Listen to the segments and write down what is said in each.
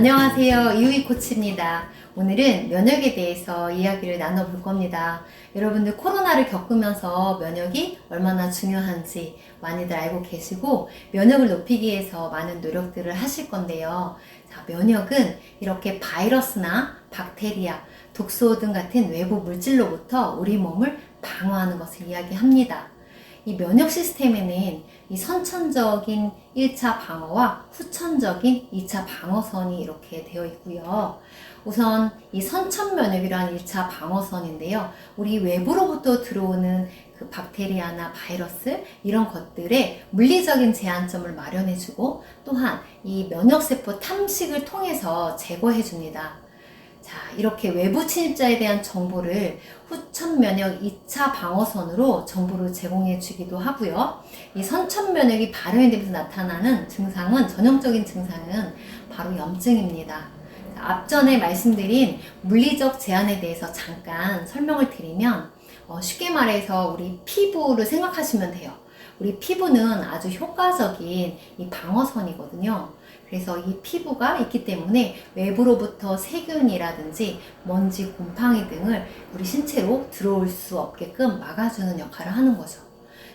안녕하세요. 이우이 코치입니다. 오늘은 면역에 대해서 이야기를 나눠볼 겁니다. 여러분들 코로나를 겪으면서 면역이 얼마나 중요한지 많이들 알고 계시고 면역을 높이기 위해서 많은 노력들을 하실 건데요. 자, 면역은 이렇게 바이러스나 박테리아, 독소 등 같은 외부 물질로부터 우리 몸을 방어하는 것을 이야기합니다. 이 면역 시스템에는 이 선천적인 1차 방어와 후천적인 2차 방어선이 이렇게 되어 있고요. 우선 이 선천 면역이란 1차 방어선인데요. 우리 외부로부터 들어오는 그 박테리아나 바이러스 이런 것들의 물리적인 제한점을 마련해 주고 또한 이 면역세포 탐식을 통해서 제거해 줍니다. 자, 이렇게 외부 침입자에 대한 정보를 후천 면역 2차 방어선으로 정보를 제공해 주기도 하고요. 이 선천 면역이 발현이 되면서 나타나는 증상은 전형적인 증상은 바로 염증입니다. 자, 앞전에 말씀드린 물리적 제한에 대해서 잠깐 설명을 드리면 어, 쉽게 말해서 우리 피부를 생각하시면 돼요. 우리 피부는 아주 효과적인 이 방어선이거든요. 그래서 이 피부가 있기 때문에 외부로부터 세균이라든지 먼지, 곰팡이 등을 우리 신체로 들어올 수 없게끔 막아주는 역할을 하는 거죠.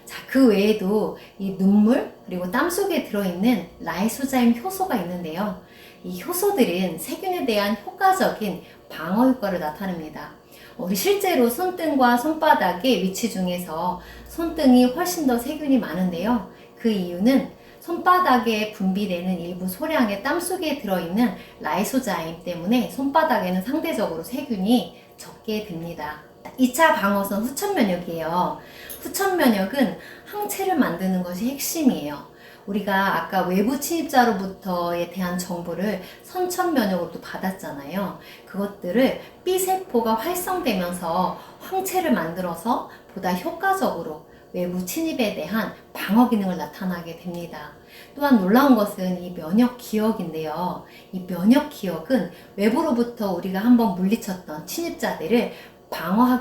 자, 그 외에도 이 눈물 그리고 땀 속에 들어있는 라이소자임 효소가 있는데요. 이 효소들은 세균에 대한 효과적인 방어 효과를 나타냅니다. 우리 실제로 손등과 손바닥의 위치 중에서 손등이 훨씬 더 세균이 많은데요. 그 이유는 손바닥에 분비되는 일부 소량의 땀 속에 들어있는 라이소자임 때문에 손바닥에는 상대적으로 세균이 적게 됩니다. 2차 방어선 후천 면역이에요. 후천 면역은 항체를 만드는 것이 핵심이에요. 우리가 아까 외부 침입자로부터에 대한 정보를 선천 면역으로도 받았잖아요. 그것들을 B세포가 활성되면서 항체를 만들어서 보다 효과적으로 외부 침입에 대한 방어 기능을 나타나게 됩니다. 또한 놀라운 것은 이 면역 기억인데요. 이 면역 기억은 외부로부터 우리가 한번 물리쳤던 침입자들을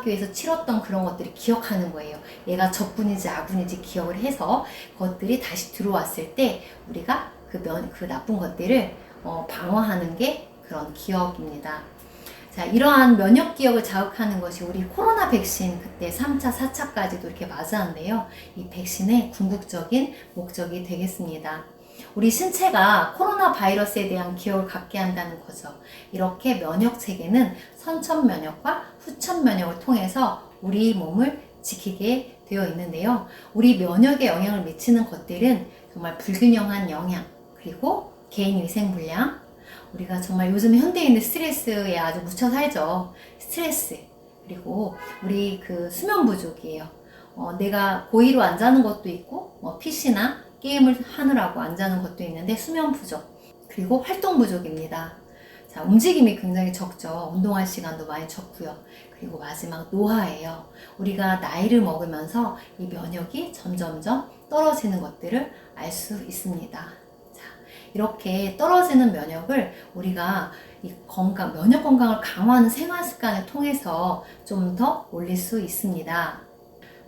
위해서 치렀던 그런 것들이 기억하는 거예요. 얘가 적군인지 아군인지 기억을 해서 그것들이 다시 들어왔을 때 우리가 그 면, 그 나쁜 것들을 어, 방어하는 게 그런 기억입니다. 자, 이러한 면역 기억을 자극하는 것이 우리 코로나 백신 그때 3차, 4차까지도 이렇게 맞았는데요. 이 백신의 궁극적인 목적이 되겠습니다. 우리 신체가 코로나 바이러스에 대한 기억을 갖게 한다는 거죠. 이렇게 면역 체계는 선천 면역과 후천 면역을 통해서 우리 몸을 지키게 되어 있는데요. 우리 면역에 영향을 미치는 것들은 정말 불균형한 영양, 그리고 개인 위생 불량, 우리가 정말 요즘 현대인들 스트레스에 아주 묻혀 살죠. 스트레스. 그리고 우리 그 수면 부족이에요. 어, 내가 고의로 안 자는 것도 있고, 뭐 PC나 게임을 하느라고 안 자는 것도 있는데 수면 부족. 그리고 활동 부족입니다. 자, 움직임이 굉장히 적죠. 운동할 시간도 많이 적고요. 그리고 마지막 노화예요. 우리가 나이를 먹으면서 이 면역이 점점점 떨어지는 것들을 알 수 있습니다. 이렇게 떨어지는 면역을 우리가 이 건강, 면역 건강을 강화하는 생활 습관을 통해서 좀 더 올릴 수 있습니다.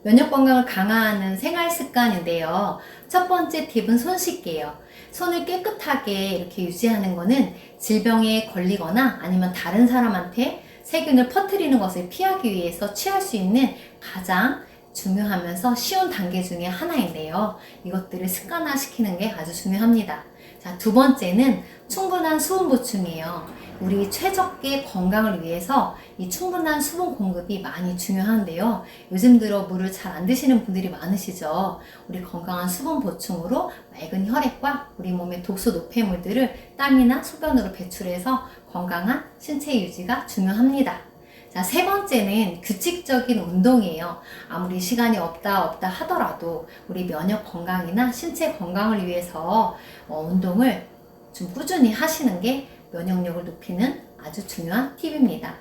면역 건강을 강화하는 생활 습관인데요. 첫 번째 팁은 손 씻기예요. 손을 깨끗하게 이렇게 유지하는 것은 질병에 걸리거나 아니면 다른 사람한테 세균을 퍼뜨리는 것을 피하기 위해서 취할 수 있는 가장 중요하면서 쉬운 단계 중에 하나인데요. 이것들을 습관화시키는 게 아주 중요합니다. 자, 두 번째는 충분한 수분 보충이에요. 우리 최적의 건강을 위해서 이 충분한 수분 공급이 많이 중요한데요. 요즘 들어 물을 잘 안 드시는 분들이 많으시죠. 우리 건강한 수분 보충으로 맑은 혈액과 우리 몸의 독소 노폐물들을 땀이나 소변으로 배출해서 건강한 신체 유지가 중요합니다. 자, 세 번째는 규칙적인 운동이에요. 아무리 시간이 없다 없다 하더라도 우리 면역 건강이나 신체 건강을 위해서 어, 운동을 좀 꾸준히 하시는 게 면역력을 높이는 아주 중요한 팁입니다.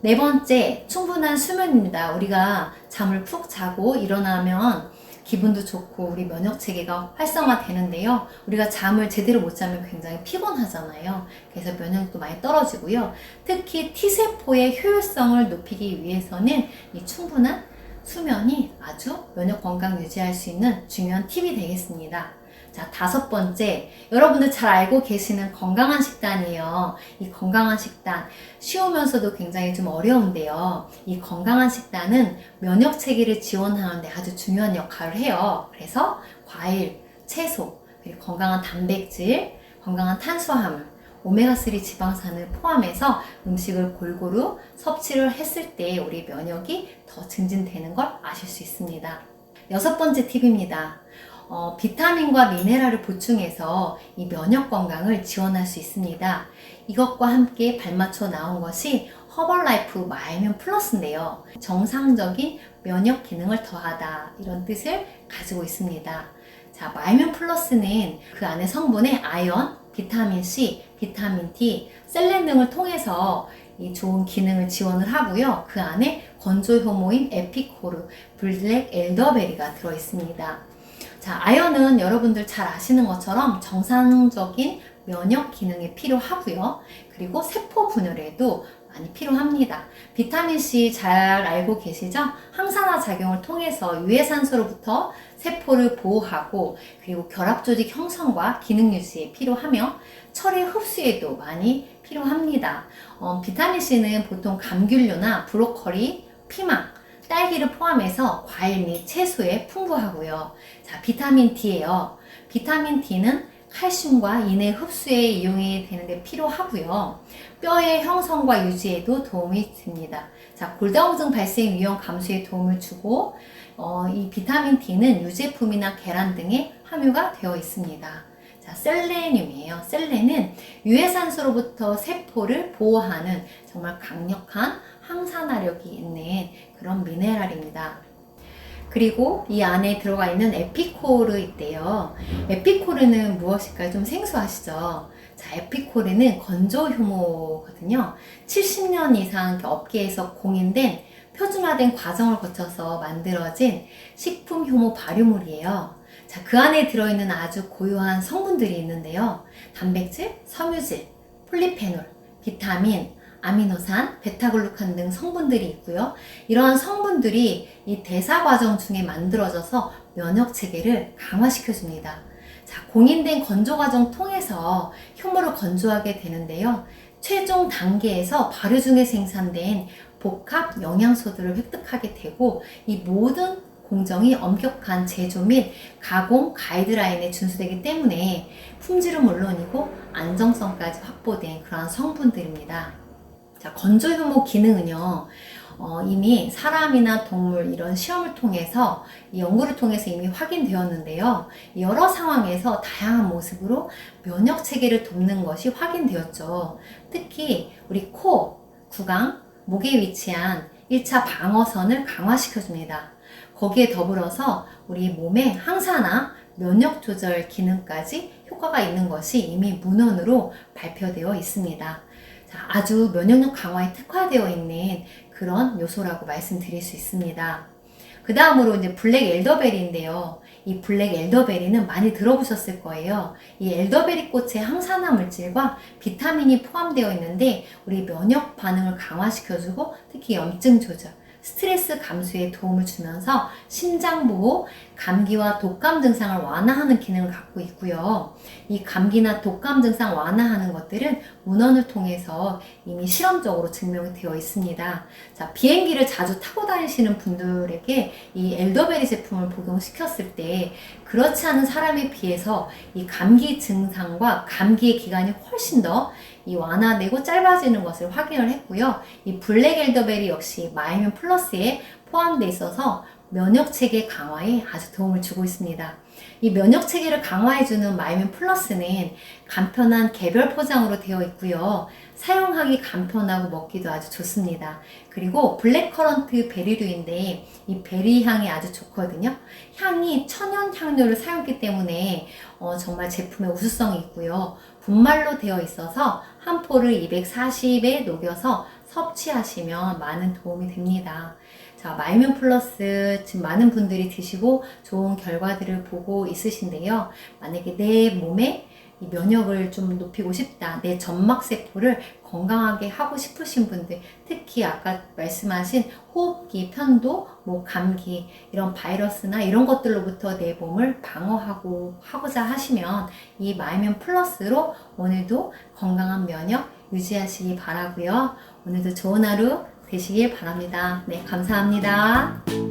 네 번째, 충분한 수면입니다. 우리가 잠을 푹 자고 일어나면 기분도 좋고 우리 면역 체계가 활성화되는데요. 우리가 잠을 제대로 못 자면 굉장히 피곤하잖아요. 그래서 면역력도 많이 떨어지고요. 특히 T세포의 효율성을 높이기 위해서는 이 충분한 수면이 아주 면역 건강 유지할 수 있는 중요한 팁이 되겠습니다. 자, 다섯 번째. 여러분들 잘 알고 계시는 건강한 식단이에요. 이 건강한 식단. 쉬우면서도 굉장히 좀 어려운데요. 이 건강한 식단은 면역 체계를 지원하는데 아주 중요한 역할을 해요. 그래서 과일, 채소, 그리고 건강한 단백질, 건강한 탄수화물, 오메가3 지방산을 포함해서 음식을 골고루 섭취를 했을 때 우리 면역이 더 증진되는 걸 아실 수 있습니다. 여섯 번째 팁입니다. 어, 비타민과 미네랄을 보충해서 이 면역 건강을 지원할 수 있습니다. 이것과 함께 발맞춰 나온 것이 허벌라이프 마이면 플러스인데요. 정상적인 면역 기능을 더하다 이런 뜻을 가지고 있습니다. 자, 마이면 플러스는 그 안에 성분에 아연, 비타민 C, 비타민 D, 셀렌 등을 통해서 이 좋은 기능을 지원을 하고요. 그 안에 건조 효모인 에피코르, 블랙 엘더베리가 들어 있습니다. 자, 아연은 여러분들 잘 아시는 것처럼 정상적인 면역 기능에 필요하고요. 그리고 세포 분열에도 많이 필요합니다. 비타민 C 잘 알고 계시죠? 항산화 작용을 통해서 유해산소로부터 세포를 보호하고 그리고 결합 조직 형성과 기능 유지에 필요하며 철의 흡수에도 많이 필요합니다. 어, 비타민 C는 보통 감귤류나 브로콜리, 피망, 딸기를 포함해서 과일 및 채소에 풍부하고요. 자, 비타민 D예요. 비타민 D는 칼슘과 인의 흡수에 이용이 되는데 필요하고요. 뼈의 형성과 유지에도 도움이 됩니다. 자, 골다공증 발생 위험 감소에 도움을 주고 어, 이 비타민 D는 유제품이나 계란 등에 함유가 되어 있습니다. 자, 셀레늄이에요. 셀레는 유해산소로부터 세포를 보호하는 정말 강력한 항산화력이 있는 그런 미네랄입니다. 그리고 이 안에 들어가 있는 에피코르 있대요. 에피코르는 무엇일까요? 좀 생소하시죠? 자, 에피코르는 건조 효모거든요. 70년 이상 업계에서 공인된 표준화된 과정을 거쳐서 만들어진 식품 효모 발효물이에요. 자, 그 안에 들어있는 아주 고유한 성분들이 있는데요. 단백질, 섬유질, 폴리페놀, 비타민, 아미노산, 베타글루칸 등 성분들이 있고요. 이러한 성분들이 이 대사 과정 중에 만들어져서 면역 체계를 강화시켜 줍니다. 자, 공인된 건조 과정 통해서 효모를 건조하게 되는데요. 최종 단계에서 발효 중에 생산된 복합 영양소들을 획득하게 되고 이 모든 공정이 엄격한 제조 및 가공 가이드라인에 준수되기 때문에 품질은 물론이고 안정성까지 확보된 그러한 성분들입니다. 자, 건조 효모 기능은요, 어, 이미 사람이나 동물 이런 시험을 통해서 이 연구를 통해서 이미 확인되었는데요. 여러 상황에서 다양한 모습으로 면역 체계를 돕는 것이 확인되었죠. 특히 우리 코, 구강, 목에 위치한 1차 방어선을 강화시켜줍니다. 거기에 더불어서 우리 몸의 항산화, 면역 조절 기능까지 효과가 있는 것이 이미 문헌으로 발표되어 있습니다. 자, 아주 면역력 강화에 특화되어 있는 그런 요소라고 말씀드릴 수 있습니다. 그 다음으로 이제 블랙 엘더베리인데요. 이 블랙 엘더베리는 많이 들어보셨을 거예요. 이 엘더베리 꽃의 항산화 물질과 비타민이 포함되어 있는데 우리 면역 반응을 강화시켜주고 특히 염증 조절, 스트레스 감소에 도움을 주면서 심장 보호, 감기와 독감 증상을 완화하는 기능을 갖고 있고요. 이 감기나 독감 증상 완화하는 것들은 문헌을 통해서 이미 실험적으로 증명이 되어 있습니다. 자, 비행기를 자주 타고 다니시는 분들에게 이 엘더베리 제품을 복용시켰을 때 그렇지 않은 사람에 비해서 이 감기 증상과 감기의 기간이 훨씬 더 이 완화되고 짧아지는 것을 확인을 했고요. 이 블랙 엘더베리 역시 마이면 플러스에 포함되어 있어서 면역 체계 강화에 아주 도움을 주고 있습니다. 이 면역 체계를 강화해주는 마이면 플러스는 간편한 개별 포장으로 되어 있고요. 사용하기 간편하고 먹기도 아주 좋습니다. 그리고 블랙커런트 베리류인데 이 베리 향이 아주 좋거든요. 향이 천연 향료를 사용했기 때문에 어, 정말 제품의 우수성이 있고요. 분말로 되어 있어서 한 포를 240에 녹여서 섭취하시면 많은 도움이 됩니다. 자, 자, 마이면 플러스 지금 많은 분들이 드시고 좋은 결과들을 보고 있으신데요. 만약에 내 몸에 이 면역을 좀 높이고 싶다. 내 점막 세포를 건강하게 하고 싶으신 분들, 특히 아까 말씀하신 호흡기 편도, 뭐 감기, 이런 바이러스나 이런 것들로부터 내 몸을 방어하고 하고자 하시면 이 마이면 플러스로 오늘도 건강한 면역 유지하시기 바라고요. 오늘도 좋은 하루 되시길 바랍니다. 네, 감사합니다.